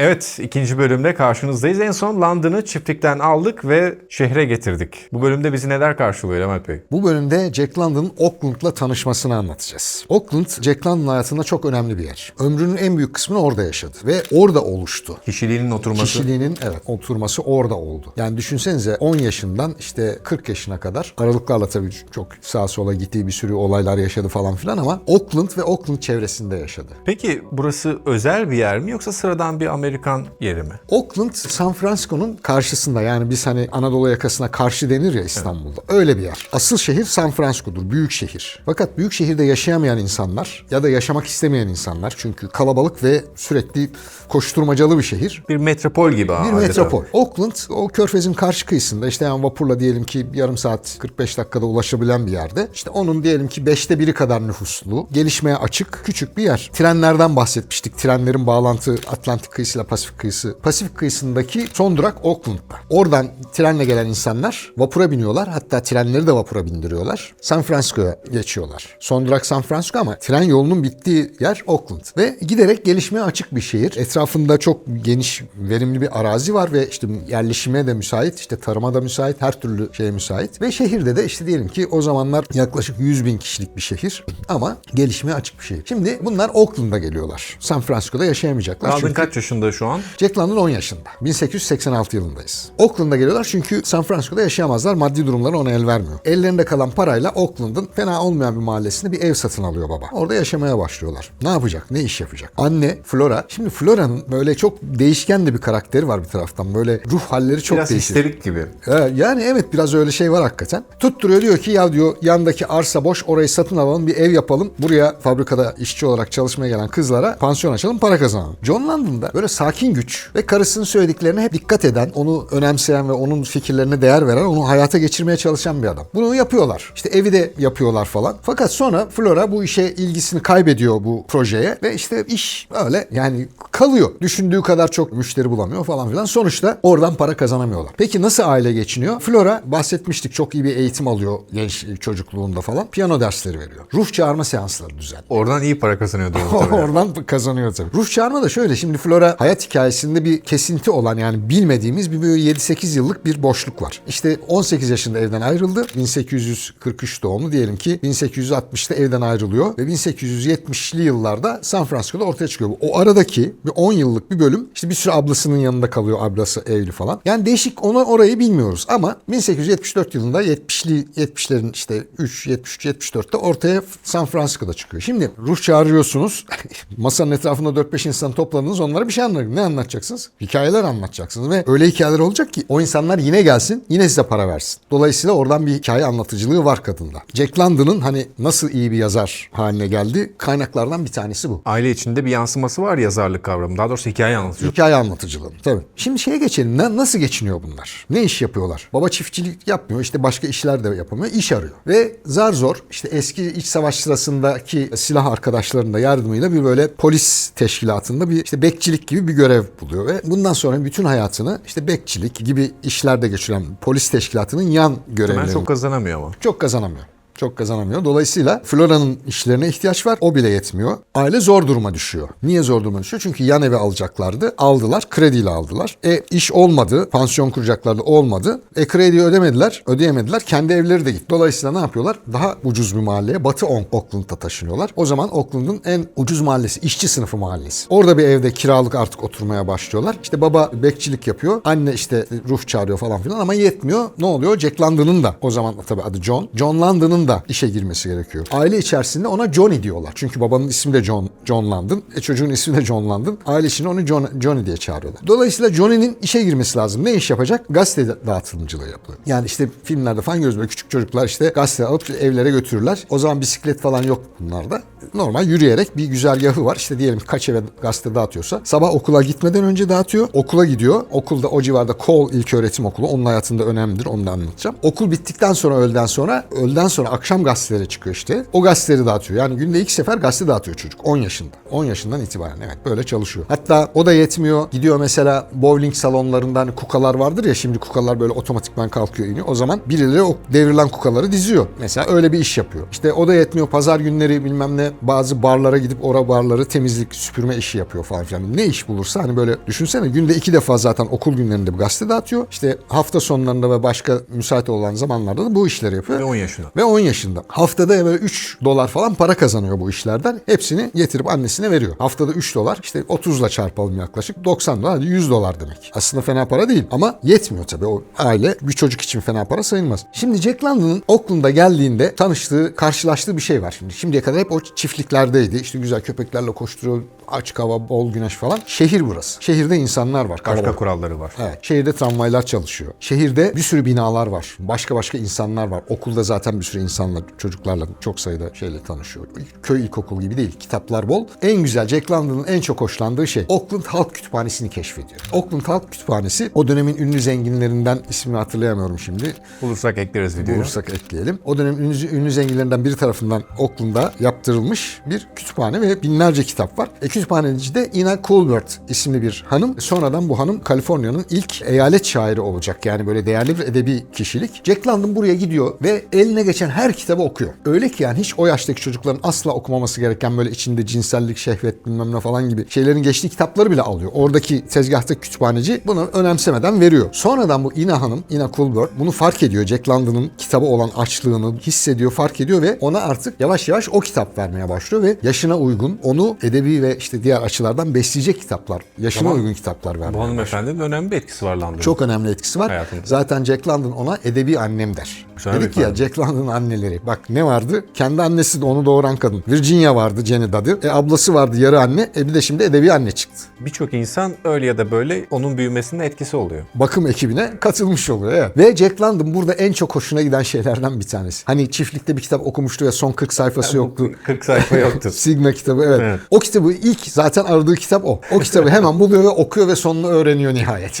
Evet, ikinci bölümde karşınızdayız. En son London'ı çiftlikten aldık ve şehre getirdik. Bu bölümde bizi neler karşılıyor Levent Bey? Bu bölümde Jack London'ın Auckland'la tanışmasını anlatacağız. Auckland, Jack London hayatında çok önemli bir yer. Ömrünün en büyük kısmını orada yaşadı ve orada oluştu. Kişiliğinin oturması. Kişiliğinin evet oturması orada oldu. Yani düşünsenize 10 yaşından işte 40 yaşına kadar aralıklarla tabii çok sağa sola gittiği bir sürü olaylar yaşadı falan filan ama Auckland ve Auckland çevresinde yaşadı. Peki burası özel bir yer mi yoksa sıradan bir Amerikan yeri mi? Auckland, San Francisco'nun karşısında yani biz hani Anadolu yakasına karşı denir ya İstanbul'da. Öyle bir yer. Asıl şehir San Francisco'dur, büyük şehir. Fakat büyük şehirde yaşayamayan insanlar ya da yaşamak istemeyen insanlar çünkü kalabalık ve sürekli koşturmacalı bir şehir. Bir metropol gibi Bir adeta. metropol. Auckland o körfezin karşı kıyısında işte yani vapurla diyelim ki yarım saat 45 dakikada ulaşabilen bir yerde. İşte onun diyelim ki beşte biri kadar nüfuslu, gelişmeye açık küçük bir yer. Trenlerden bahsetmiştik. Trenlerin bağlantı Atlantik kıyısıyla Pasifik kıyısı. Pasifik kıyısındaki son durak Auckland'da. Oradan trenle gelen insanlar vapura biniyorlar. Hatta trenleri de vapura bindiriyorlar. San Francisco'ya geçiyorlar. Son durak San Francisco ama tren yolunun bittiği yer Auckland. Ve giderek gelişmeye açık bir şehir. Etrafında çok geniş, verimli bir arazi var ve işte yerleşime de müsait, işte tarıma da müsait, her türlü şeye müsait. Ve şehirde de işte diyelim ki o zamanlar yaklaşık 100 bin kişilik bir şehir ama gelişmeye açık bir şehir. Şimdi bunlar Auckland'a geliyorlar. San Francisco'da yaşayamayacaklar. London çünkü- kaç yaşında şu an? Jack London 10 yaşında. 1886 yılındayız. Auckland'a geliyorlar çünkü San Francisco'da yaşayamazlar. Maddi durumları ona el vermiyor. Ellerinde kalan parayla Auckland'ın fena olmayan bir mahallesinde bir ev satın alıyor baba. Orada yaşamaya başlıyorlar. Ne yapacak? Ne iş yapacak? Anne Flora. Şimdi Flora'nın böyle çok değişken de bir karakteri var bir taraftan. Böyle ruh halleri çok Biraz değişik. histerik gibi. Ee, Yani evet biraz öyle şey var hakikaten. Tutturuyor diyor ki ya diyor yandaki arsa boş orayı satın alalım bir ev yapalım. Buraya fabrikada işçi olarak çalışmaya gelen kızlara pansiyon açalım para kazanalım. John London'da böyle sakin güç ve karısının söylediklerine hep dikkat eden, onu önemseyen ve onun fikirlerine değer veren, onu hayata geçirmeye çalışan bir adam. Bunu yapıyorlar. İşte evi de yapıyorlar falan. Fakat sonra Flora bu işe ilgisini kaybediyor bu projeye ve işte iş öyle yani kalıyor. Düşündüğü kadar çok müşteri bulamıyor falan filan. Sonuçta oradan para kazanamıyorlar. Peki nasıl aile geçiniyor? Flora bahsetmiştik çok iyi bir eğitim alıyor genç çocukluğunda falan. Piyano dersleri veriyor. Ruh çağırma seansları düzenliyor. Oradan iyi para kazanıyordu. Oradan kazanıyor tabii. Ruh çağırma da şöyle. Şimdi Flora hayat hikayesinde bir kesinti olan yani bilmediğimiz bir böyle 7-8 yıllık bir boşluk var. İşte 18 yaşında evden ayrıldı. 1843 doğumlu diyelim ki 1860'ta evden ayrılıyor ve 1870'li yıllarda San Francisco'da ortaya çıkıyor. O aradaki bir 10 yıllık bir bölüm işte bir sürü ablasının yanında kalıyor. Ablası evli falan. Yani değişik onu orayı bilmiyoruz ama 1874 yılında 70'li 70'lerin işte 3 73 74'te ortaya San Francisco'da çıkıyor. Şimdi ruh çağırıyorsunuz. Masanın etrafında 4-5 insan topladınız. Onlara bir şey anlatın. Ne anlatacaksınız? Hikayeler anlatacaksınız ve öyle hikayeler olacak ki o insanlar yine gelsin, yine size para versin. Dolayısıyla oradan bir hikaye anlatıcılığı var kadında. Jack London'ın hani nasıl iyi bir yazar haline geldi kaynaklardan bir tanesi bu. Aile içinde bir yansıması var yazarlık kavramı. Daha doğrusu hikaye anlatıyor. Hikaye anlatıcılığı. Tabii. Şimdi şeye geçelim. Ne, nasıl geçiniyor bunlar? Ne iş yapıyorlar? Baba çiftçilik yapmıyor. işte başka işler de yapamıyor. İş arıyor. Ve zar zor işte eski iç savaş sırasındaki silah arkadaşlarının da yardımıyla bir böyle polis teşkilatında bir işte bekçilik gibi bir görev buluyor. Ve bundan sonra bütün hayatını işte bekçilik gibi işlerde geçiren polis teşkilatının yan Ben görevlerini çok kazanamıyor ama. çok kazanamıyor. Çok kazanamıyor. Dolayısıyla Flora'nın işlerine ihtiyaç var. O bile yetmiyor. Aile zor duruma düşüyor. Niye zor duruma düşüyor? Çünkü yan evi alacaklardı. Aldılar. Krediyle aldılar. E iş olmadı. Pansiyon kuracaklardı. Olmadı. E krediyi ödemediler. Ödeyemediler. Kendi evleri de gitti. Dolayısıyla ne yapıyorlar? Daha ucuz bir mahalleye Batı Auckland'a taşınıyorlar. O zaman Auckland'ın en ucuz mahallesi. işçi sınıfı mahallesi. Orada bir evde kiralık artık oturmaya başlıyorlar. İşte baba bekçilik yapıyor. Anne işte ruh çağırıyor falan filan ama yetmiyor. Ne oluyor? Jack London'ın da o zaman tabii adı John. John London'ın da işe girmesi gerekiyor. Aile içerisinde ona Johnny diyorlar. Çünkü babanın ismi de John, John London. E çocuğun ismi de John London. Aile içinde onu John, Johnny diye çağırıyorlar. Dolayısıyla Johnny'nin işe girmesi lazım. Ne iş yapacak? Gazete dağıtımcılığı yapıyor. Yani işte filmlerde falan böyle küçük çocuklar işte gazete alıp evlere götürürler. O zaman bisiklet falan yok bunlarda. Normal yürüyerek bir güzergahı var. İşte diyelim kaç eve gazete dağıtıyorsa. Sabah okula gitmeden önce dağıtıyor. Okula gidiyor. Okulda o civarda Cole İlköğretim Okulu. Onun hayatında önemlidir. Onu da anlatacağım. Okul bittikten sonra öğleden sonra öğleden sonra akşam gazetelere çıkıyor işte. O gazeteleri dağıtıyor. Yani günde iki sefer gazete dağıtıyor çocuk 10 yaşında. 10 yaşından itibaren evet böyle çalışıyor. Hatta o da yetmiyor. Gidiyor mesela bowling salonlarında hani kukalar vardır ya şimdi kukalar böyle otomatikman kalkıyor iniyor. O zaman birileri o devrilen kukaları diziyor. Mesela öyle bir iş yapıyor. İşte o da yetmiyor. Pazar günleri bilmem ne bazı barlara gidip ora barları temizlik, süpürme işi yapıyor falan filan. Ne iş bulursa hani böyle düşünsene günde iki defa zaten okul günlerinde bir gazete dağıtıyor. İşte hafta sonlarında ve başka müsait olan zamanlarda da bu işleri yapıyor. Ve 10 yaşında. Ve 10 yaşında. Haftada böyle 3 dolar falan para kazanıyor bu işlerden. Hepsini getirip annesine veriyor. Haftada 3 dolar işte 30'la çarpalım yaklaşık. 90 dolar hadi 100 dolar demek. Aslında fena para değil ama yetmiyor tabii. O aile bir çocuk için fena para sayılmaz. Şimdi Jack London'ın Oakland'a geldiğinde tanıştığı, karşılaştığı bir şey var şimdi. Şimdiye kadar hep o çiftliklerdeydi. İşte güzel köpeklerle koşturuyor. Açık hava, bol güneş falan. Şehir burası. Şehirde insanlar var. Başka kalabalık. kuralları var. Evet. Şehirde tramvaylar çalışıyor. Şehirde bir sürü binalar var. Başka başka insanlar var. Okulda zaten bir sürü insanla, çocuklarla çok sayıda şeyle tanışıyor. Köy ilkokul gibi değil. Kitaplar bol. En güzel Jack London'ın en çok hoşlandığı şey Oakland Halk Kütüphanesi'ni keşfediyor. Oakland Halk Kütüphanesi o dönemin ünlü zenginlerinden ismini hatırlayamıyorum şimdi. Bulursak ekleriz videoyu. Bulursak ekleyelim. O dönemin ünlü, ünlü zenginlerinden biri tarafından Oakland'da yaptırılmış bir kütüphane ve binlerce kitap var. E, kütüphaneci de Ina Colbert isimli bir hanım. Sonradan bu hanım Kaliforniya'nın ilk eyalet şairi olacak. Yani böyle değerli bir edebi kişilik. Jack London buraya gidiyor ve eline geçen her kitabı okuyor. Öyle ki yani hiç o yaştaki çocukların asla okumaması gereken böyle içinde cinsellik, şehvet bilmem ne falan gibi şeylerin geçtiği kitapları bile alıyor. Oradaki tezgahtaki kütüphaneci bunu önemsemeden veriyor. Sonradan bu Ina Hanım, Ina Colbert bunu fark ediyor. Jack London'ın kitabı olan açlığını hissediyor, fark ediyor ve ona artık yavaş yavaş o kitap vermeye başlıyor ve yaşına uygun, onu edebi ve diğer açılardan besleyecek kitaplar, yaşına Tamam. uygun kitaplar vermeye Bu hanımefendinin önemli bir etkisi var London'da. Çok önemli etkisi var. Hayatında. Zaten Jack London ona edebi annem der. Güzel Dedik ya ifade. Jack London'ın anneleri. Bak ne vardı? Kendi annesi de onu doğuran kadın. Virginia vardı Jenny Dadı. E ablası vardı yarı anne. E bir de şimdi edebi anne çıktı. Birçok insan öyle ya da böyle onun büyümesinde etkisi oluyor. Bakım ekibine katılmış oluyor. Evet. Ve Jack London burada en çok hoşuna giden şeylerden bir tanesi. Hani çiftlikte bir kitap okumuştu ya son 40 sayfası yoktu. 40 sayfa yoktu. Sigma kitabı evet. Evet. O kitabı ilk zaten aradığı kitap o. O kitabı hemen buluyor ve okuyor ve sonunu öğreniyor nihayet.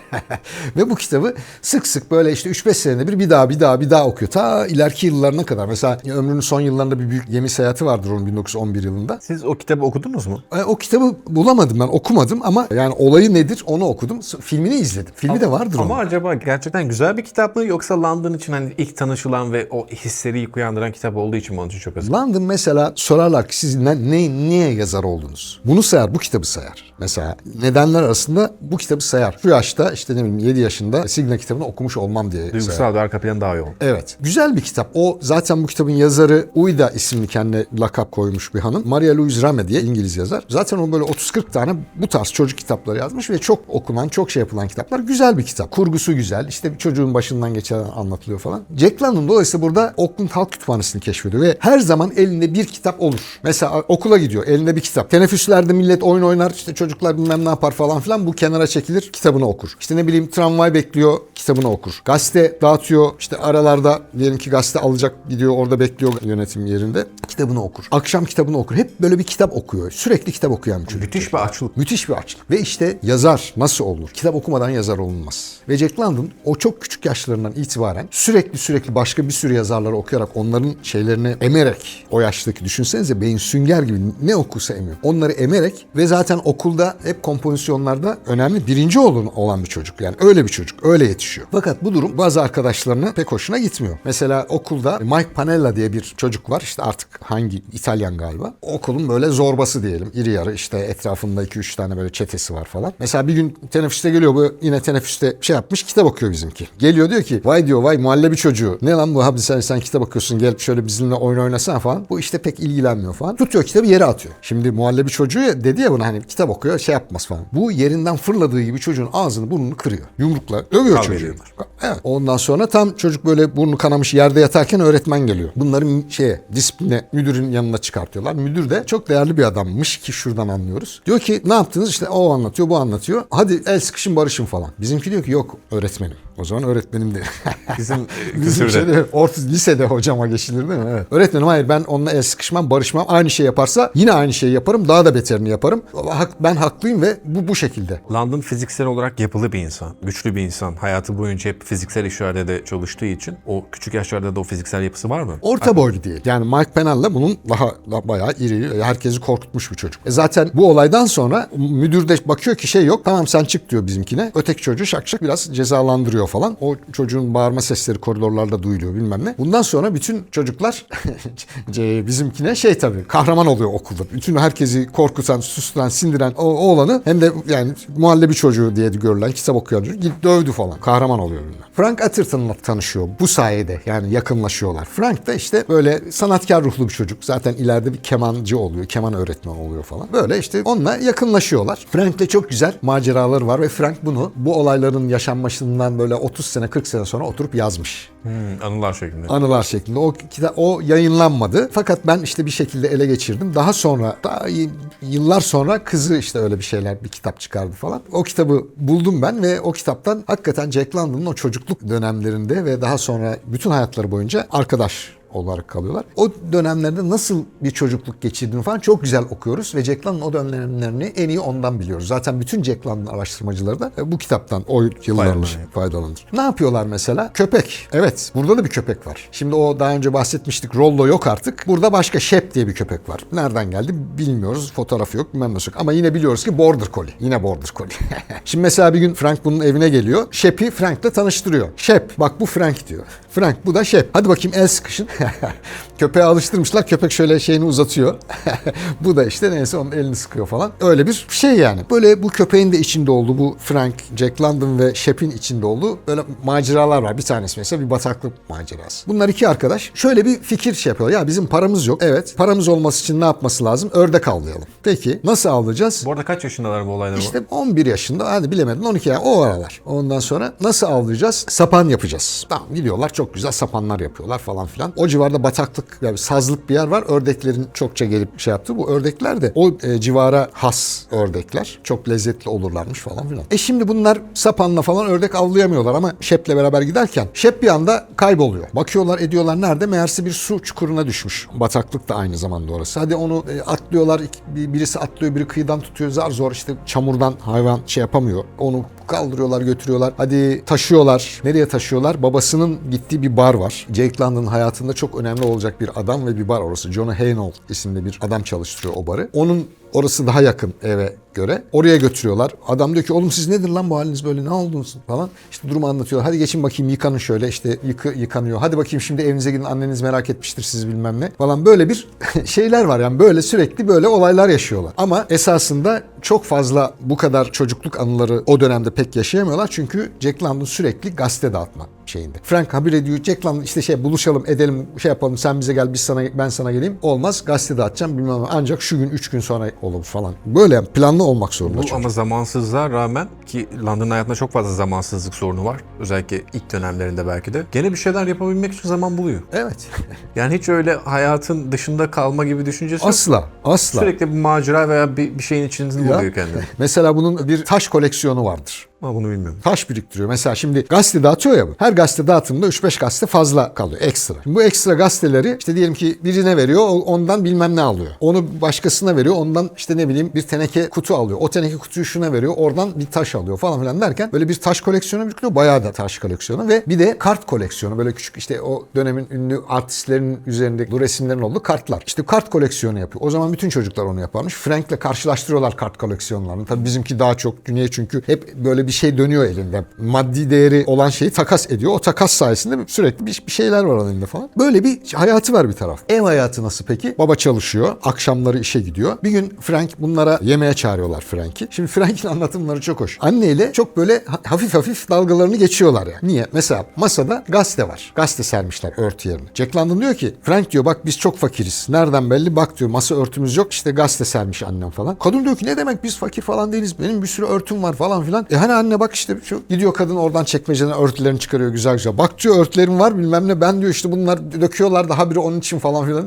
ve bu kitabı sık sık böyle işte 3-5 senede bir bir daha bir daha bir daha okuyor. Ta ileriki yıllarına kadar. Mesela ömrünün son yıllarında bir büyük gemi seyahati vardır onun 1911 yılında. Siz o kitabı okudunuz mu? E, o kitabı bulamadım ben okumadım ama yani olayı nedir onu okudum. Filmini izledim. Filmi de vardır Ama onun. acaba gerçekten güzel bir kitap mı yoksa London için hani ilk tanışılan ve o hisleri ilk uyandıran kitap olduğu için mi onun için çok özel? London mesela sorarlar ki siz ne, ne- niye yazar oldunuz? Bunu sayar, bu kitabı sayar. Mesela nedenler arasında bu kitabı sayar. Şu yaşta işte ne bileyim 7 yaşında Signa kitabını okumuş olmam diye sayar. Duygusal bir arka planı daha yoğun. Evet. Güzel bir kitap. O zaten bu kitabın yazarı Uyda isimli kendine lakap koymuş bir hanım. Maria Louise Rame diye İngiliz yazar. Zaten o böyle 30-40 tane bu tarz çocuk kitapları yazmış ve çok okunan, çok şey yapılan kitaplar. Güzel bir kitap. Kurgusu güzel. İşte bir çocuğun başından geçen anlatılıyor falan. Jack London dolayısıyla burada Oakland Halk Kütüphanesi'ni keşfediyor ve her zaman elinde bir kitap olur. Mesela okula gidiyor. Elinde bir kitap. Teneffüslerde millet oyun oynar. işte çocuklar bilmem ne yapar falan filan. Bu kenara çekilir. Kitabını okur. İşte ne bileyim tramvay bekliyor. Kitabını okur. Gazete dağıtıyor. İşte aralarda diyelim ki gazete alacak gidiyor orada bekliyor yönetim yerinde. Kitabını okur. Akşam kitabını okur. Hep böyle bir kitap okuyor. Sürekli kitap okuyan bir çocuk. Müthiş bir açlık. Müthiş bir açlık. Ve işte yazar nasıl olur? Kitap okumadan yazar olunmaz. Ve Jack London o çok küçük yaşlarından itibaren sürekli sürekli başka bir sürü yazarları okuyarak onların şeylerini emerek o yaştaki düşünsenize beyin sünger gibi ne okursa emiyor. Onları emerek ve zaten okulda hep kompozisyonlarda önemli birinci olan, olan bir çocuk. Yani öyle bir çocuk. Öyle yetişiyor. Fakat bu durum bazı arkadaşlarına pek hoşuna gitmiyor. Mesela okulda Mike Panella diye bir çocuk var. İşte artık hangi İtalyan galiba. Okulun böyle zorbası diyelim. İri yarı işte etrafında 2-3 tane böyle çetesi var falan. Mesela bir gün teneffüste geliyor bu yine teneffüste şey yapmış kitap okuyor bizimki. Geliyor diyor ki vay diyor vay muhallebi çocuğu. Ne lan bu abi sen, sen kitap okuyorsun gel şöyle bizimle oyun oynasana falan. Bu işte pek ilgilenmiyor falan. Tutuyor kitabı yere atıyor. Şimdi muhallebi çocuğu ya- dedi ya buna hani kitap okuyor şey yapmaz falan. Bu yerinden fırladığı gibi çocuğun ağzını burnunu kırıyor. Yumrukla dövüyor Kavga çocuğu. ediyorlar. Evet. Ondan sonra tam çocuk böyle burnu kanamış yerde yatarken öğretmen geliyor. Bunları mü- şeye disipline müdürün yanına çıkartıyorlar. Müdür de çok değerli bir adammış ki şuradan anlıyoruz. Diyor ki ne yaptınız? İşte o anlatıyor, bu anlatıyor. Hadi el sıkışın barışın falan. Bizimki diyor ki yok öğretmenim. O zaman öğretmenim de. Bizim e, Bizim kültürde. şeyde, orta, lisede hocama geçilir değil mi? Evet. Öğretmenim hayır ben onunla el sıkışmam, barışmam. Aynı şey yaparsa yine aynı şeyi yaparım. Daha da beterini yaparım. Ben haklıyım ve bu bu şekilde. London fiziksel olarak yapılı bir insan. Güçlü bir insan. Hayatı boyunca hep fiziksel işlerde de çalıştığı için o küçük yaşlarda da o fiziksel yapısı var mı? Orta boylu değil. Yani Mike Pennell'la bunun daha, daha bayağı iri, herkesi korkutmuş bir çocuk. E zaten bu olaydan sonra müdür de bakıyor ki şey yok. Tamam sen çık diyor bizimkine. Öteki çocuğu şak şak biraz cezalandırıyor falan. O çocuğun bağırma sesleri koridorlarda duyuluyor bilmem ne. Bundan sonra bütün çocuklar bizimkine şey tabii kahraman oluyor okulda. Bütün herkesi korkutan, susturan, sindiren o, o olanı hem de yani muhallebi çocuğu diye görülen kitap okuyan çocuk git dövdü falan. Kahraman oluyor bilmem. Frank Atherton'la tanışıyor bu sayede yani yakınlaşıyorlar. Frank da işte böyle sanatkar ruhlu bir çocuk. Zaten ileride bir kemancı oluyor. Keman öğretmeni oluyor falan. Böyle işte onunla yakınlaşıyorlar. Frank'le çok güzel maceraları var ve Frank bunu bu olayların yaşanmasından böyle 30 sene 40 sene sonra oturup yazmış. Hmm, anılar şeklinde. Anılar şeklinde. O kitap o yayınlanmadı. Fakat ben işte bir şekilde ele geçirdim. Daha sonra daha yıllar sonra kızı işte öyle bir şeyler bir kitap çıkardı falan. O kitabı buldum ben ve o kitaptan hakikaten Jack London'ın o çocukluk dönemlerinde ve daha sonra bütün hayatları boyunca arkadaş olarak kalıyorlar. O dönemlerde nasıl bir çocukluk geçirdiğini falan çok güzel okuyoruz ve Jack London o dönemlerini en iyi ondan biliyoruz. Zaten bütün Jack London araştırmacıları da e, bu kitaptan o yıllarla faydalanır. Ne yapıyorlar mesela? Köpek. Evet burada da bir köpek var. Şimdi o daha önce bahsetmiştik Rollo yok artık. Burada başka Shep diye bir köpek var. Nereden geldi bilmiyoruz. Fotoğrafı yok bilmem nasıl. Ama yine biliyoruz ki Border Collie. Yine Border Collie. Şimdi mesela bir gün Frank bunun evine geliyor. Shep'i Frank'la tanıştırıyor. Shep bak bu Frank diyor. Frank bu da Shep. Hadi bakayım el sıkışın. Köpeğe alıştırmışlar. Köpek şöyle şeyini uzatıyor. bu da işte neyse onun elini sıkıyor falan. Öyle bir şey yani. Böyle bu köpeğin de içinde olduğu bu Frank, Jack London ve Shep'in içinde olduğu böyle maceralar var. Bir tanesi mesela bir bataklık macerası. Bunlar iki arkadaş şöyle bir fikir şey yapıyor. Ya bizim paramız yok. Evet paramız olması için ne yapması lazım? Ördek avlayalım. Peki nasıl avlayacağız? Bu arada kaç yaşındalar bu olaylar? İşte 11 yaşında hadi bilemedin 12 yani o aralar. Ondan sonra nasıl avlayacağız? Sapan yapacağız. Tamam gidiyorlar çok güzel sapanlar yapıyorlar falan filan. O civarda bataklık yani sazlık bir yer var. Ördeklerin çokça gelip şey yaptı. Bu ördekler de o e, civara has ördekler. Çok lezzetli olurlarmış falan filan. E şimdi bunlar sapanla falan ördek avlayamıyorlar ama Şep'le beraber giderken Şep bir anda kayboluyor. Bakıyorlar ediyorlar nerede? Meğerse bir su çukuruna düşmüş. Bataklık da aynı zamanda orası. Hadi onu e, atlıyorlar. Birisi atlıyor, biri kıyıdan tutuyor. Zar zor işte çamurdan hayvan şey yapamıyor. Onu kaldırıyorlar götürüyorlar. Hadi taşıyorlar. Nereye taşıyorlar? Babasının gittiği bir bar var. Jake London'ın hayatında çok önemli olacak bir adam ve bir bar orası. John Haynold isimli bir adam çalıştırıyor o barı. Onun Orası daha yakın eve göre. Oraya götürüyorlar. Adam diyor ki oğlum siz nedir lan bu haliniz böyle ne oldunuz falan. İşte durumu anlatıyor. Hadi geçin bakayım yıkanın şöyle işte yıkı, yıkanıyor. Hadi bakayım şimdi evinize gidin anneniz merak etmiştir siz bilmem ne falan. Böyle bir şeyler var yani böyle sürekli böyle olaylar yaşıyorlar. Ama esasında çok fazla bu kadar çocukluk anıları o dönemde pek yaşayamıyorlar. Çünkü Jack London sürekli gazete dağıtma şeyinde. Frank haber ediyor. Jack London işte şey buluşalım edelim şey yapalım sen bize gel biz sana ben sana geleyim. Olmaz gazete dağıtacağım bilmem ne. Ancak şu gün üç gün sonra olur falan. Böyle yani planlı olmak zorunda Bu çocuk. ama zamansızlığa rağmen ki London hayatında çok fazla zamansızlık sorunu var. Özellikle ilk dönemlerinde belki de. Gene bir şeyler yapabilmek için zaman buluyor. Evet. Yani hiç öyle hayatın dışında kalma gibi düşüncesi yok. Asla. Asla. Sürekli bir macera veya bir, bir şeyin içinde buluyor kendini. Mesela bunun bir taş koleksiyonu vardır. Ama bunu bilmiyorum. Taş biriktiriyor. Mesela şimdi gazete dağıtıyor ya bu. Her gazete dağıtımında 3-5 gazete fazla kalıyor. Ekstra. Şimdi bu ekstra gazeteleri işte diyelim ki birine veriyor. Ondan bilmem ne alıyor. Onu başkasına veriyor. Ondan işte ne bileyim bir teneke kutu alıyor. O teneke kutuyu şuna veriyor. Oradan bir taş alıyor falan filan derken böyle bir taş koleksiyonu biriktiriyor. Bayağı da taş koleksiyonu ve bir de kart koleksiyonu. Böyle küçük işte o dönemin ünlü artistlerin üzerinde bu resimlerin olduğu kartlar. İşte kart koleksiyonu yapıyor. O zaman bütün çocuklar onu yaparmış. Frank'le karşılaştırıyorlar kart koleksiyonlarını. Tabii bizimki daha çok dünyaya çünkü hep böyle bir şey dönüyor elinde. Maddi değeri olan şeyi takas ediyor. O takas sayesinde sürekli bir, bir şeyler var elinde falan. Böyle bir hayatı var bir taraf. Ev hayatı nasıl peki? Baba çalışıyor. Akşamları işe gidiyor. Bir gün Frank bunlara yemeğe çağırıyorlar Frank'i. Şimdi Frank'in anlatımları çok hoş. Anneyle çok böyle ha- hafif hafif dalgalarını geçiyorlar yani. Niye? Mesela masada gazete var. Gazete sermişler örtü yerine. Jack London diyor ki Frank diyor bak biz çok fakiriz. Nereden belli? Bak diyor masa örtümüz yok. İşte gazete sermiş annem falan. Kadın diyor ki ne demek biz fakir falan değiliz. Benim bir sürü örtüm var falan filan. E hani anne bak işte şu gidiyor kadın oradan çekmeceden örtülerini çıkarıyor güzel güzel. Bak diyor örtülerim var bilmem ne ben diyor işte bunlar döküyorlar daha biri onun için falan filan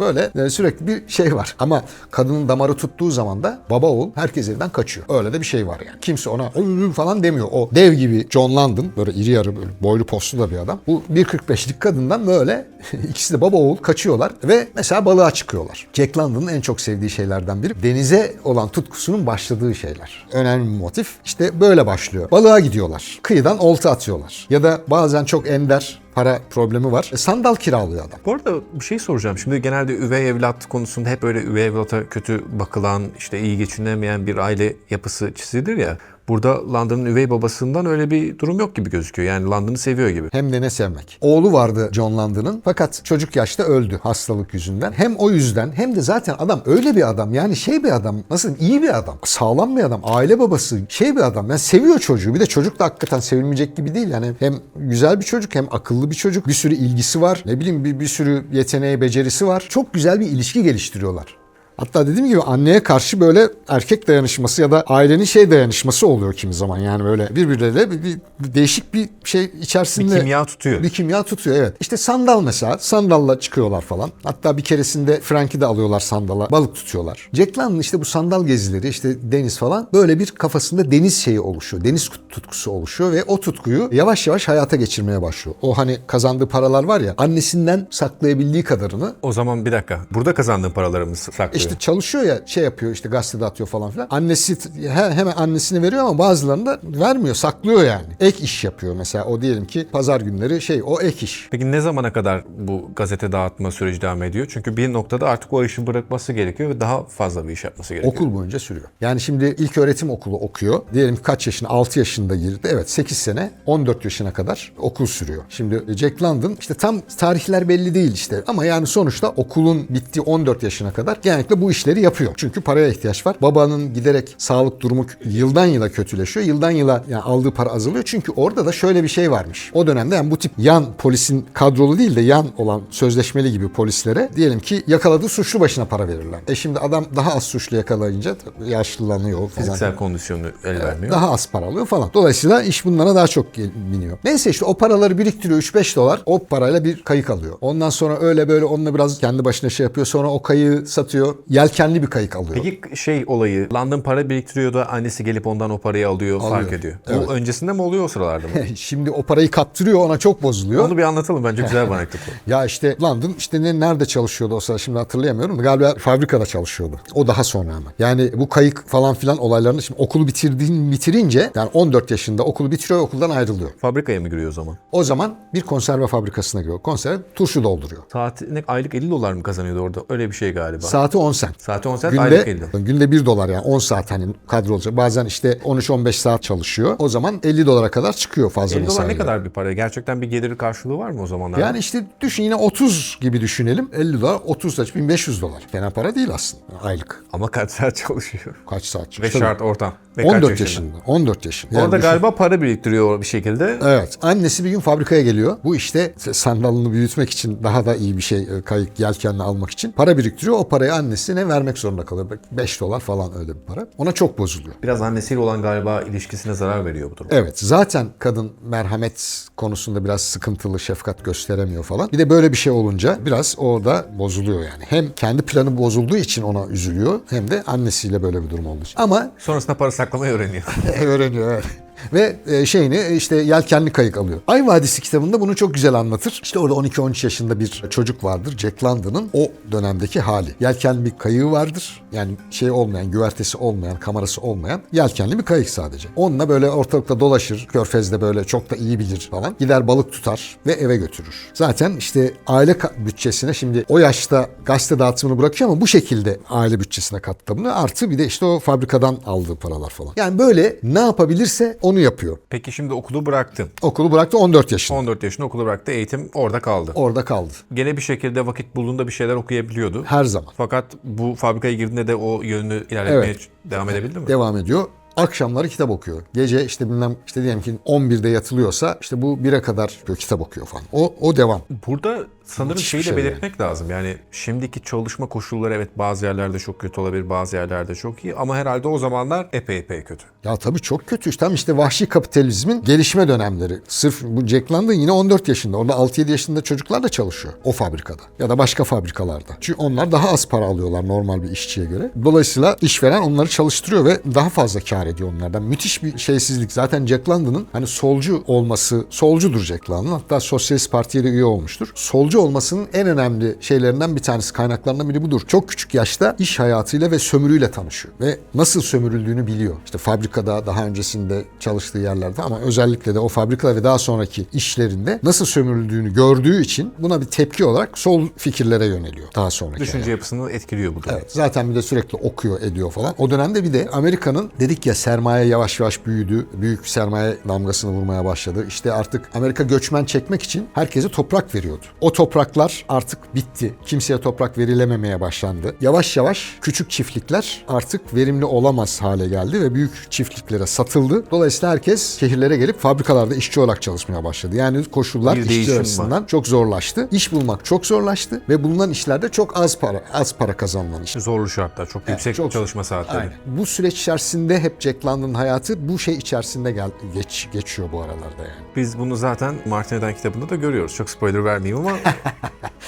böyle e, sürekli bir şey var. Ama kadının damarı tuttuğu zaman da baba oğul herkes evden kaçıyor. Öyle de bir şey var yani. Kimse ona falan demiyor. O dev gibi John London böyle iri yarı böyle boylu postlu da bir adam. Bu 1.45'lik kadından böyle ikisi de baba oğul kaçıyorlar ve mesela balığa çıkıyorlar. Jack London'ın en çok sevdiği şeylerden biri denize olan tutkusunun başladığı şeyler. Önemli bir motif. İşte böyle başlıyor. Balığa gidiyorlar. Kıyıdan olta atıyorlar. Ya da bazen çok ender para problemi var. E, sandal kiralıyor adam. Bu arada bir şey soracağım. Şimdi genelde üvey evlat konusunda hep öyle üvey evlata kötü bakılan, işte iyi geçinemeyen bir aile yapısı çizilir ya. Burada London'ın üvey babasından öyle bir durum yok gibi gözüküyor. Yani London'ı seviyor gibi. Hem de ne sevmek. Oğlu vardı John London'ın fakat çocuk yaşta öldü hastalık yüzünden. Hem o yüzden hem de zaten adam öyle bir adam yani şey bir adam nasıl iyi bir adam sağlam bir adam aile babası şey bir adam yani seviyor çocuğu bir de çocuk da hakikaten sevilmeyecek gibi değil yani hem güzel bir çocuk hem akıllı bir çocuk bir sürü ilgisi var ne bileyim bir, bir sürü yeteneği becerisi var çok güzel bir ilişki geliştiriyorlar. Hatta dediğim gibi anneye karşı böyle erkek dayanışması ya da ailenin şey dayanışması oluyor kimi zaman. Yani böyle birbirleriyle bir, bir- bir değişik bir şey içerisinde. Bir kimya tutuyor. Bir kimya tutuyor evet. İşte sandal mesela. Sandalla çıkıyorlar falan. Hatta bir keresinde Frank'i de alıyorlar sandala. Balık tutuyorlar. Jack London işte bu sandal gezileri işte deniz falan böyle bir kafasında deniz şeyi oluşuyor. Deniz tutkusu oluşuyor ve o tutkuyu yavaş yavaş hayata geçirmeye başlıyor. O hani kazandığı paralar var ya annesinden saklayabildiği kadarını O zaman bir dakika. Burada kazandığın paraları mı saklıyor? işte çalışıyor ya şey yapıyor işte gazetede atıyor falan filan. Annesi he- hemen annesine veriyor ama bazılarını da vermiyor saklıyor yani. Ek iş yapıyor mesela o diyelim ki pazar günleri şey o ek iş. Peki ne zamana kadar bu gazete dağıtma süreci devam ediyor? Çünkü bir noktada artık o işi bırakması gerekiyor ve daha fazla bir iş yapması gerekiyor. Okul boyunca sürüyor. Yani şimdi ilk öğretim okulu okuyor. Diyelim kaç yaşında? 6 yaşında girdi. Evet 8 sene 14 yaşına kadar okul sürüyor. Şimdi Jack London işte tam tarihler belli değil işte. Ama yani sonuçta okulun bittiği 14 yaşına kadar genellikle bu işleri yapıyor. Çünkü paraya ihtiyaç var. Babanın giderek sağlık durumu yıldan yıla kötüleşiyor. Yıldan yıla yani aldığı para azalıyor. Çünkü orada da şöyle bir şey varmış. O dönemde yani bu tip yan polisin kadrolu değil de yan olan sözleşmeli gibi polislere diyelim ki yakaladığı suçlu başına para verirler. E şimdi adam daha az suçlu yakalayınca yaşlılanıyor falan. Fiziksel kondisyonu el vermiyor. Daha az para alıyor falan. Dolayısıyla iş bunlara daha çok biniyor. Neyse işte o paraları biriktiriyor 3-5 dolar. O parayla bir kayık alıyor. Ondan sonra öyle böyle onunla biraz kendi başına şey yapıyor. Sonra o kayığı satıyor. Yelkenli bir kayık alıyor. Peki şey olayı, London para biriktiriyor da annesi gelip ondan o parayı alıyor, fark ediyor. Evet. O öncesinde mi oluyor o sıralarda mı? Şimdi o parayı kaptırıyor ona çok bozuluyor. Onu bir anlatalım bence güzel bir anekdot. Ya işte London işte ne, nerede çalışıyordu o sırada şimdi hatırlayamıyorum. Galiba fabrikada çalışıyordu. O daha sonra ama. Yani bu kayık falan filan olaylarını şimdi okulu bitirdiğin bitirince yani 14 yaşında okulu bitiriyor okuldan ayrılıyor. Fabrikaya mı giriyor o zaman? O zaman bir konserve fabrikasına giriyor. Konserve turşu dolduruyor. Saatine aylık 50 dolar mı kazanıyordu orada? Öyle bir şey galiba. Saati 10 sent. Saati 10 saat aylık 50. Günde, günde 1 dolar yani 10 saat hani kadro olacak. Bazen işte 13-15 saat çalışıyor. O zaman 50 dolara kadar çıkıyor fazla 50 dolar ne kadar bir para? Gerçekten bir geliri karşılığı var mı o zamanlar? Yani işte düşün yine 30 gibi düşünelim. 50 dolar 30 da 1500 dolar. Fena para değil aslında aylık. Ama kaç saat çalışıyor? Kaç saat Ve çalışıyor? şart ortam. Ve kaç 14 yaşında. 14 yaşında. Yani Orada düşün. galiba para biriktiriyor bir şekilde. Evet. Annesi bir gün fabrikaya geliyor. Bu işte sandalını büyütmek için daha da iyi bir şey e, kayık yelkenle almak için para biriktiriyor. O parayı annesine vermek zorunda kalıyor. 5 dolar falan öyle bir para. Ona çok bozuluyor. Biraz annesiyle olan galiba ilişkisine zarar veriyor bu durum. Evet zaten kadın merhamet konusunda biraz sıkıntılı, şefkat gösteremiyor falan. Bir de böyle bir şey olunca biraz orada bozuluyor yani. Hem kendi planı bozulduğu için ona üzülüyor hem de annesiyle böyle bir durum olduğu için. Ama Sonrasında para saklamayı öğreniyor. öğreniyor evet. Ve e, şeyini işte yelkenli kayık alıyor. Ay Vadisi kitabında bunu çok güzel anlatır. İşte orada 12-13 yaşında bir çocuk vardır. Jack London'ın o dönemdeki hali. Yelkenli bir kayığı vardır. Yani şey olmayan, güvertesi olmayan, kamerası olmayan yelkenli bir kayık sadece. Onunla böyle ortalıkta dolaşır. Körfez'de böyle çok da iyi bilir falan. Gider balık tutar ve eve götürür. Zaten işte aile bütçesine şimdi o yaşta gazete dağıtımını bırakıyor ama bu şekilde aile bütçesine kattı bunu. Artı bir de işte o fabrikadan aldığı paralar falan. Yani böyle ne yapabilirse onu yapıyor. Peki şimdi okulu bıraktın. Okulu bıraktı 14 yaşında. 14 yaşında okulu bıraktı. Eğitim orada kaldı. Orada kaldı. Gene bir şekilde vakit bulduğunda bir şeyler okuyabiliyordu. Her zaman. Fakat bu fabrikaya girdiğinde de o yönünü ilerletmeye Evet. devam edebildi mi? Devam ediyor. Akşamları kitap okuyor. Gece işte bilmem işte diyelim ki 11'de yatılıyorsa işte bu 1'e kadar kitap okuyor falan. O, o devam. Burada Sanırım şeyi de şey belirtmek lazım. Yani şimdiki çalışma koşulları evet bazı yerlerde çok kötü olabilir, bazı yerlerde çok iyi. Ama herhalde o zamanlar epey epey kötü. Ya tabii çok kötü. Tam işte vahşi kapitalizmin gelişme dönemleri. Sırf bu Jack London yine 14 yaşında. Orada 6-7 yaşında çocuklar da çalışıyor o fabrikada. Ya da başka fabrikalarda. Çünkü onlar daha az para alıyorlar normal bir işçiye göre. Dolayısıyla işveren onları çalıştırıyor ve daha fazla kar ediyor onlardan. Müthiş bir şeysizlik. Zaten Jack London'ın hani solcu olması, solcudur Jack London. Hatta Sosyalist Parti'ye de üye olmuştur. Solcu olmasının en önemli şeylerinden bir tanesi, kaynaklarından biri budur. Çok küçük yaşta iş hayatıyla ve sömürüyle tanışıyor. Ve nasıl sömürüldüğünü biliyor. İşte fabrikada daha öncesinde çalıştığı yerlerde ama özellikle de o fabrikada ve daha sonraki işlerinde nasıl sömürüldüğünü gördüğü için buna bir tepki olarak sol fikirlere yöneliyor daha sonraki. Düşünce yapısını etkiliyor bu da. Evet, zaten bir de sürekli okuyor, ediyor falan. O dönemde bir de Amerika'nın dedik ya sermaye yavaş yavaş büyüdü. Büyük sermaye damgasını vurmaya başladı. İşte artık Amerika göçmen çekmek için herkese toprak veriyordu. O topraklar artık bitti. Kimseye toprak verilememeye başlandı. Yavaş yavaş küçük çiftlikler artık verimli olamaz hale geldi ve büyük çiftliklere satıldı. Dolayısıyla herkes şehirlere gelip fabrikalarda işçi olarak çalışmaya başladı. Yani koşullar Bir işçi açısından çok zorlaştı. İş bulmak çok zorlaştı ve bulunan işlerde çok az para az para kazanılan iş. Zorlu şartlar, çok yüksek çok- çalışma saatleri. Aynen. Bu süreç içerisinde hep Jack London'ın hayatı bu şey içerisinde gel, geç, geçiyor bu aralarda yani. Biz bunu zaten Martin Eden kitabında da görüyoruz. Çok spoiler vermeyeyim ama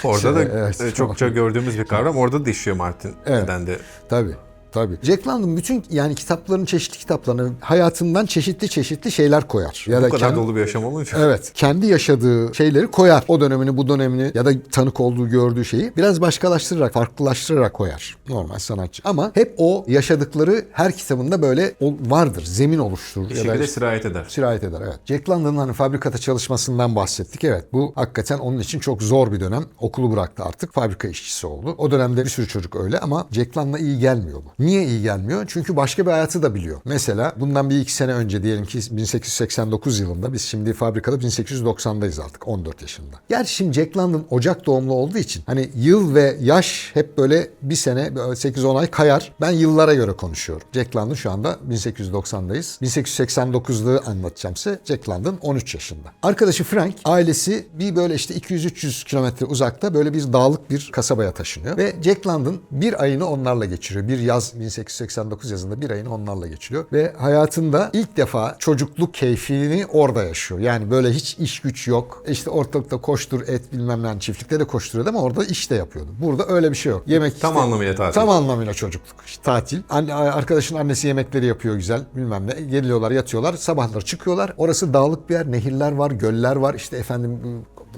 orada da Evet, e, çokça gördüğümüz bir kavram. Orada da işliyor Martin Evet. De. Tabii. Tabii. Jack London bütün yani kitapların çeşitli kitaplarını hayatından çeşitli çeşitli şeyler koyar. Ya Bu da kadar kendi- dolu bir yaşam olunca. Evet. Kendi yaşadığı şeyleri koyar. O dönemini, bu dönemini ya da tanık olduğu, gördüğü şeyi biraz başkalaştırarak, farklılaştırarak koyar. Normal sanatçı. Ama hep o yaşadıkları her kitabında böyle vardır. Zemin oluşturur. Bir şekilde işte- sirayet eder. Sirayet eder evet. Jack London'ın hani fabrikada çalışmasından bahsettik. Evet bu hakikaten onun için çok zor bir dönem. Okulu bıraktı artık. Fabrika işçisi oldu. O dönemde bir sürü çocuk öyle ama Jack London'a iyi gelmiyor bu. Niye iyi gelmiyor? Çünkü başka bir hayatı da biliyor. Mesela bundan bir iki sene önce diyelim ki 1889 yılında biz şimdi fabrikada 1890'dayız artık 14 yaşında. Gerçi şimdi Jack London Ocak doğumlu olduğu için hani yıl ve yaş hep böyle bir sene 8-10 ay kayar. Ben yıllara göre konuşuyorum. Jack London şu anda 1890'dayız. 1889'lığı anlatacağım size. Jack London 13 yaşında. Arkadaşı Frank ailesi bir böyle işte 200-300 kilometre uzakta böyle bir dağlık bir kasabaya taşınıyor. Ve Jack London bir ayını onlarla geçiriyor. Bir yaz 1889 yazında bir ayını onlarla geçiriyor. Ve hayatında ilk defa çocukluk keyfini orada yaşıyor. Yani böyle hiç iş güç yok. İşte ortalıkta koştur et bilmem ne çiftlikte de koşturuyordu ama orada iş de yapıyordu. Burada öyle bir şey yok. Yemek Tam anlamıyla tatil. Tam anlamıyla çocukluk. İşte tatil. Anne, arkadaşın annesi yemekleri yapıyor güzel. Bilmem ne. Geliyorlar yatıyorlar. Sabahları çıkıyorlar. Orası dağlık bir yer. Nehirler var, göller var. İşte efendim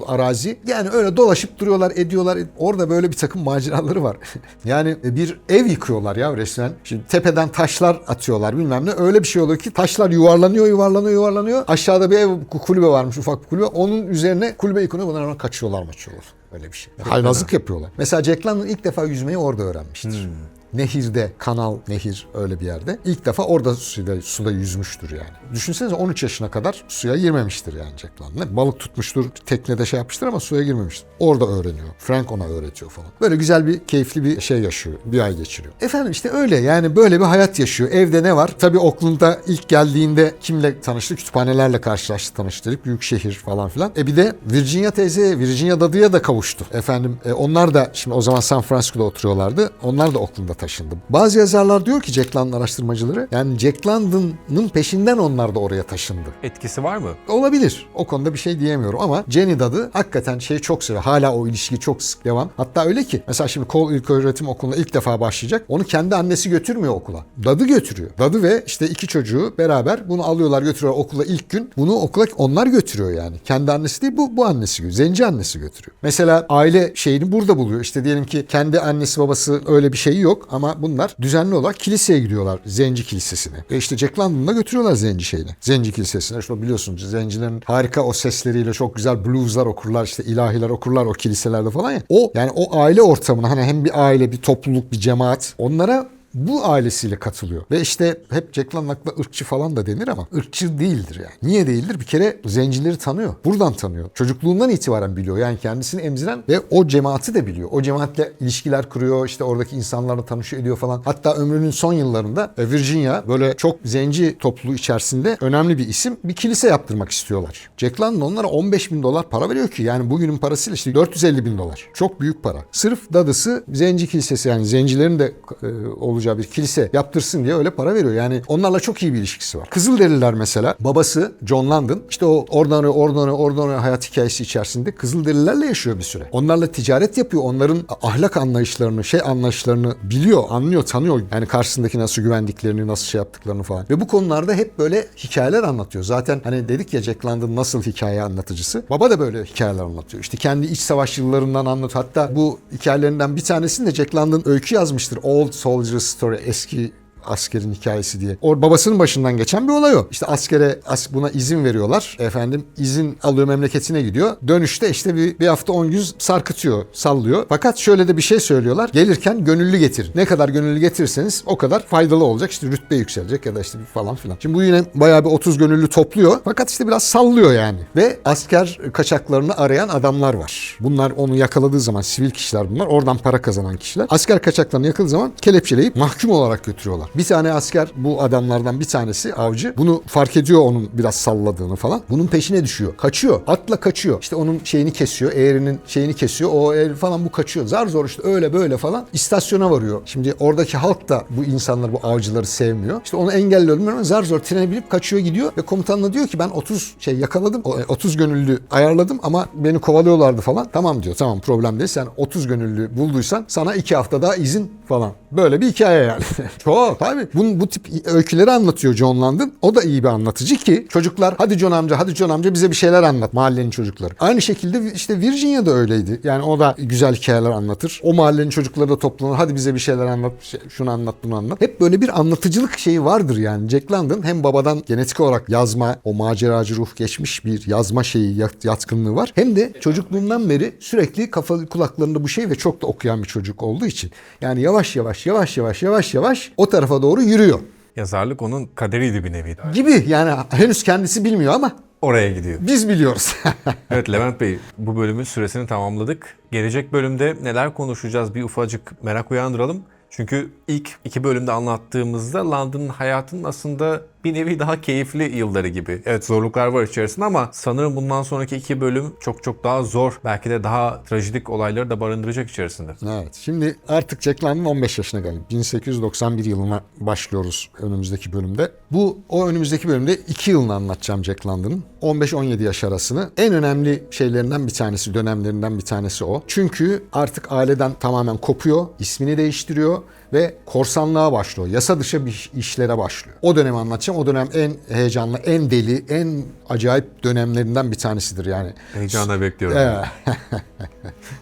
arazi. Yani öyle dolaşıp duruyorlar, ediyorlar. Orada böyle bir takım maceraları var. yani bir ev yıkıyorlar ya resmen. Şimdi tepeden taşlar atıyorlar bilmem ne. Öyle bir şey oluyor ki taşlar yuvarlanıyor, yuvarlanıyor, yuvarlanıyor. Aşağıda bir ev kulübe varmış, ufak bir kulübe. Onun üzerine kulübe yıkılıyor. Bunlar ona kaçıyorlar maçıyorlar. Öyle bir şey. Haylazlık yapıyorlar. Mesela Jack London ilk defa yüzmeyi orada öğrenmiştir. Nehirde, kanal, nehir öyle bir yerde. İlk defa orada suda, suda yüzmüştür yani. Düşünsenize 13 yaşına kadar suya girmemiştir yani Jack London. Balık tutmuştur, teknede şey yapmıştır ama suya girmemiştir. Orada öğreniyor. Frank ona öğretiyor falan. Böyle güzel bir, keyifli bir şey yaşıyor. Bir ay geçiriyor. Efendim işte öyle yani böyle bir hayat yaşıyor. Evde ne var? Tabii Oakland'a ilk geldiğinde kimle tanıştı? Kütüphanelerle karşılaştı, tanıştı dedik. Büyük şehir falan filan. E bir de Virginia teyze, Virginia dadıya da kavuştu. Efendim e, onlar da şimdi o zaman San Francisco'da oturuyorlardı. Onlar da Oakland'a taşındı. Bazı yazarlar diyor ki Jack London araştırmacıları yani Jack London'ın peşinden onlar da oraya taşındı. Etkisi var mı? Olabilir. O konuda bir şey diyemiyorum ama Jenny dadı hakikaten şeyi çok seviyor. Hala o ilişki çok sık devam. Hatta öyle ki mesela şimdi Cole İlköğretim Okulu'na ilk defa başlayacak. Onu kendi annesi götürmüyor okula. Dadı götürüyor. Dadı ve işte iki çocuğu beraber bunu alıyorlar götürüyor okula ilk gün. Bunu okula onlar götürüyor yani. Kendi annesi değil bu, bu annesi götürüyor. Zenci annesi götürüyor. Mesela aile şeyini burada buluyor. İşte diyelim ki kendi annesi babası öyle bir şeyi yok ama bunlar düzenli olarak kiliseye gidiyorlar. Zenci kilisesine. Ve işte Jack London'da götürüyorlar zenci şeyine. Zenci kilisesine. İşte biliyorsunuz zencilerin harika o sesleriyle çok güzel blueslar okurlar işte ilahiler okurlar o kiliselerde falan ya. O yani o aile ortamına hani hem bir aile bir topluluk bir cemaat onlara bu ailesiyle katılıyor. Ve işte hep Jack hakkında ırkçı falan da denir ama ırkçı değildir yani. Niye değildir? Bir kere zencileri tanıyor. Buradan tanıyor. Çocukluğundan itibaren biliyor. Yani kendisini emziren ve o cemaati de biliyor. O cemaatle ilişkiler kuruyor. işte oradaki insanlarla tanışıyor ediyor falan. Hatta ömrünün son yıllarında e, Virginia böyle çok zenci topluluğu içerisinde önemli bir isim. Bir kilise yaptırmak istiyorlar. Jack London onlara 15 bin dolar para veriyor ki yani bugünün parasıyla işte 450 bin dolar. Çok büyük para. Sırf dadısı zenci kilisesi yani zencilerin de e, olacağı bir kilise yaptırsın diye öyle para veriyor. Yani onlarla çok iyi bir ilişkisi var. Kızılderililer mesela babası John London işte o oradan oradan oradan hayat hikayesi içerisinde Kızılderililerle yaşıyor bir süre. Onlarla ticaret yapıyor. Onların ahlak anlayışlarını, şey anlayışlarını biliyor, anlıyor, tanıyor. Yani karşısındaki nasıl güvendiklerini, nasıl şey yaptıklarını falan. Ve bu konularda hep böyle hikayeler anlatıyor. Zaten hani dedik ya Jack London nasıl hikaye anlatıcısı. Baba da böyle hikayeler anlatıyor. İşte kendi iç savaş yıllarından anlatıyor. Hatta bu hikayelerinden bir tanesinde Jack London öykü yazmıştır. Old Soldier Story, eski askerin hikayesi diye. O babasının başından geçen bir olay o. İşte askere as- buna izin veriyorlar. Efendim izin alıyor memleketine gidiyor. Dönüşte işte bir, bir hafta 10 gün sarkıtıyor, sallıyor. Fakat şöyle de bir şey söylüyorlar. Gelirken gönüllü getir. Ne kadar gönüllü getirirseniz o kadar faydalı olacak. İşte rütbe yükselecek ya da işte falan filan. Şimdi bu yine bayağı bir 30 gönüllü topluyor. Fakat işte biraz sallıyor yani. Ve asker kaçaklarını arayan adamlar var. Bunlar onu yakaladığı zaman sivil kişiler bunlar. Oradan para kazanan kişiler. Asker kaçaklarını yakaladığı zaman kelepçeleyip mahkum olarak götürüyorlar. Bir tane asker bu adamlardan bir tanesi avcı. Bunu fark ediyor onun biraz salladığını falan. Bunun peşine düşüyor. Kaçıyor. Atla kaçıyor. İşte onun şeyini kesiyor. Eğrinin şeyini kesiyor. O eğri falan bu kaçıyor. Zar zor işte öyle böyle falan. istasyona varıyor. Şimdi oradaki halk da bu insanlar bu avcıları sevmiyor. İşte onu engelliyorum ama zar zor trene binip kaçıyor gidiyor ve komutanla diyor ki ben 30 şey yakaladım. o- 30 gönüllü ayarladım ama beni kovalıyorlardı falan. Tamam diyor. Tamam problem değil. Sen 30 gönüllü bulduysan sana 2 hafta daha izin falan. Böyle bir hikaye yani. Çok tabii. Bu, bu tip öyküleri anlatıyor John Landon. O da iyi bir anlatıcı ki çocuklar hadi John amca hadi John amca bize bir şeyler anlat mahallenin çocukları. Aynı şekilde işte Virginia'da öyleydi. Yani o da güzel hikayeler anlatır. O mahallenin çocukları da toplanır. Hadi bize bir şeyler anlat. şey- Şunu anlat bunu anlat. Hep böyle bir anlatıcılık şeyi vardır yani. Jack London hem babadan genetik olarak yazma, o maceracı ruh geçmiş bir yazma şeyi, yat- yatkınlığı var. Hem de çocukluğundan beri sürekli kafa kulaklarında bu şey ve çok da okuyan bir çocuk olduğu için. Yani yavaş yavaş yavaş yavaş yavaş yavaş o tarafa doğru yürüyor. Yazarlık onun kaderiydi bir nevi. Gibi yani henüz kendisi bilmiyor ama Oraya gidiyor. biz biliyoruz. Evet Levent Bey bu bölümün süresini tamamladık. Gelecek bölümde neler konuşacağız bir ufacık merak uyandıralım. Çünkü ilk iki bölümde anlattığımızda London'ın hayatının aslında bir nevi daha keyifli yılları gibi. Evet zorluklar var içerisinde ama sanırım bundan sonraki iki bölüm çok çok daha zor. Belki de daha trajidik olayları da barındıracak içerisinde. Evet. Şimdi artık Jack London 15 yaşına geldi. 1891 yılına başlıyoruz önümüzdeki bölümde. Bu o önümüzdeki bölümde 2 yılını anlatacağım Jack London'ın. 15-17 yaş arasını. En önemli şeylerinden bir tanesi, dönemlerinden bir tanesi o. Çünkü artık aileden tamamen kopuyor, ismini değiştiriyor ve korsanlığa başlıyor. Yasa dışı bir işlere başlıyor. O dönemi anlatacağım. O dönem en heyecanlı, en deli, en acayip dönemlerinden bir tanesidir yani. Heyecanla bekliyorum. Evet.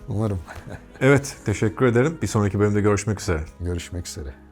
Umarım. Evet teşekkür ederim. Bir sonraki bölümde görüşmek üzere. Görüşmek üzere.